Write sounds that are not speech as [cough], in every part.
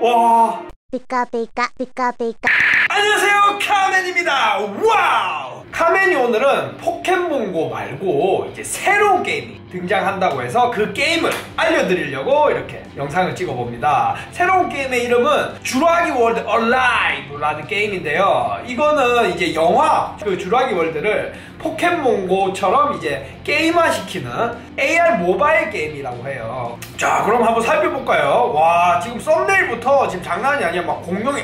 와. 피카 피카 안녕하세요 카멘입니다. 와우. 카멘이 오늘은 포켓몬고 말고 이제 새로운 게임이 등장한다고 해서 그 게임을 알려드리려고 이렇게 영상을 찍어봅니다. 새로운 게임의 이름은 주라기 월드 얼라이브 라는 게임인데요. 이거는 이제 영화 그 주라기 월드를 포켓몬고처럼 이제 게임화시키는 AR 모바일 게임이라고 해요. 자 그럼 한번 살펴볼까요? 와 지금 썸네일부터 지금 장난이 아니야. 막 공룡이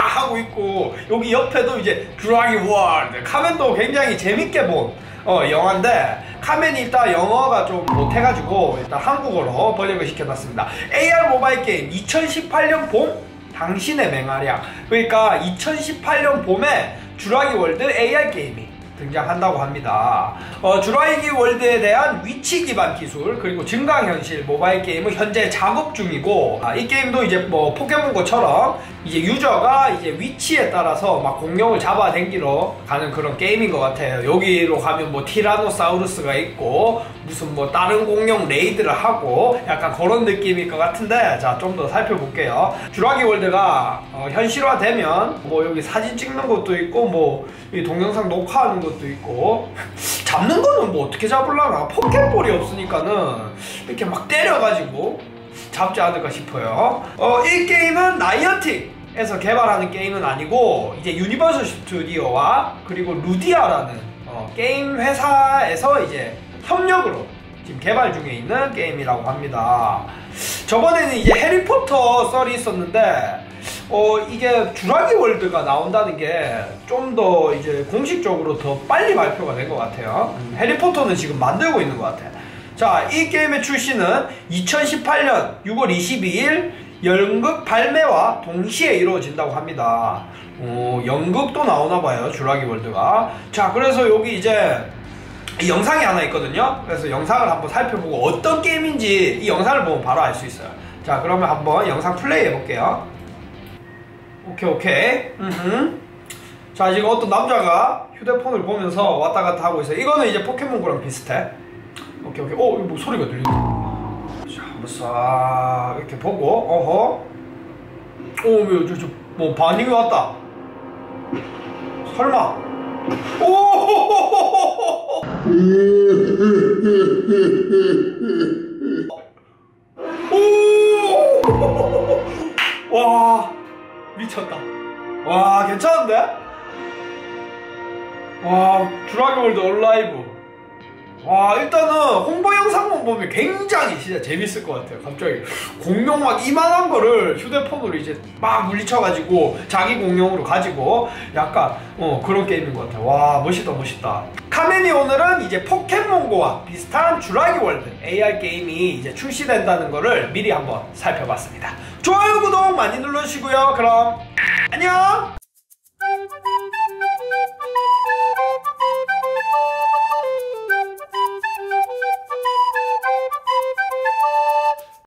하고 있고 여기 옆에도 이제 주라기 월드 카멘도 굉장히 재밌게 본 어, 영화인데 카멘이 일단 영어가 좀 못해가지고 일단 한국어로 번역을 시켜놨습니다. AR 모바일 게임 2018년 봄 당신의 맹활약. 그러니까 2018년 봄에 주라기 월드 AR 게임이 등장한다고 합니다. 어, 주라이기 월드에 대한 위치 기반 기술 그리고 증강 현실 모바일 게임은 현재 작업 중이고 아, 이 게임도 이제 뭐 포켓몬고처럼 이제 유저가 이제 위치에 따라서 막 공룡을 잡아당기러 가는 그런 게임인 것 같아요. 여기로 가면 뭐 티라노사우루스가 있고 무슨 뭐 다른 공룡 레이드를 하고 약간 그런 느낌일 것 같은데 자 좀 더 살펴볼게요. 주라기 월드가 어, 현실화되면 뭐 여기 사진 찍는 것도 있고 뭐 동영상 녹화하는 것도 있고 [laughs] 잡는 거는 뭐 어떻게 잡을라나 포켓볼이 없으니까는 이렇게 막 때려가지고 잡지 않을까 싶어요. 어, 이 게임은 나이어틱에서 개발하는 게임은 아니고 이제 유니버설 스튜디오와 그리고 루디아라는 어, 게임 회사에서 이제 협력으로 지금 개발 중에 있는 게임이라고 합니다. 저번에는 이제 해리포터 썰이 있었는데 어 이게 주라기 월드가 나온다는 게 좀 더 이제 공식적으로 더 빨리 발표가 된 것 같아요. 음, 해리포터는 지금 만들고 있는 것 같아. 자, 이 게임의 출시는 2018년 6월 22일 연극 발매와 동시에 이루어진다고 합니다. 어, 연극도 나오나 봐요, 주라기 월드가. 자, 그래서 여기 이제 이 영상이 하나 있거든요. 그래서 영상을 한번 살펴보고 어떤 게임인지 이 영상을 보면 바로 알 수 있어요. 자, 그러면 한번 영상 플레이 해볼게요. 오케이, 오케이. 음흠. 자, 지금 어떤 남자가 휴대폰을 보면서 왔다 갔다 하고 있어요. 이거는 이제 포켓몬고랑 비슷해. 오케이, 오케이. 어, 이거 뭐 소리가 들린다. 자, 한번 싹 이렇게 보고, 어허. 오, 뭐, 저, 저, 뭐 반응이 왔다. 설마. 오! [laughs] 오! [laughs] 와, 미쳤다. 와, 괜찮은데? 와, 주라기 월드 얼라이브. 와, 일단은 홍보 영상만 보면 굉장히 진짜 재밌을 것 같아요. 갑자기 공룡 막 이만한 거를 휴대폰으로 이제 막 물리쳐가지고 자기 공룡으로 가지고 약간 어, 그런 게임인 것 같아요. 와, 멋있다, 멋있다. 카메니 오늘은 이제 포켓몬고와 비슷한 주라기 월드 AR 게임이 이제 출시된다는 거를 미리 한번 살펴봤습니다. 좋아요, 많이 눌러주시고요. 그럼 안녕!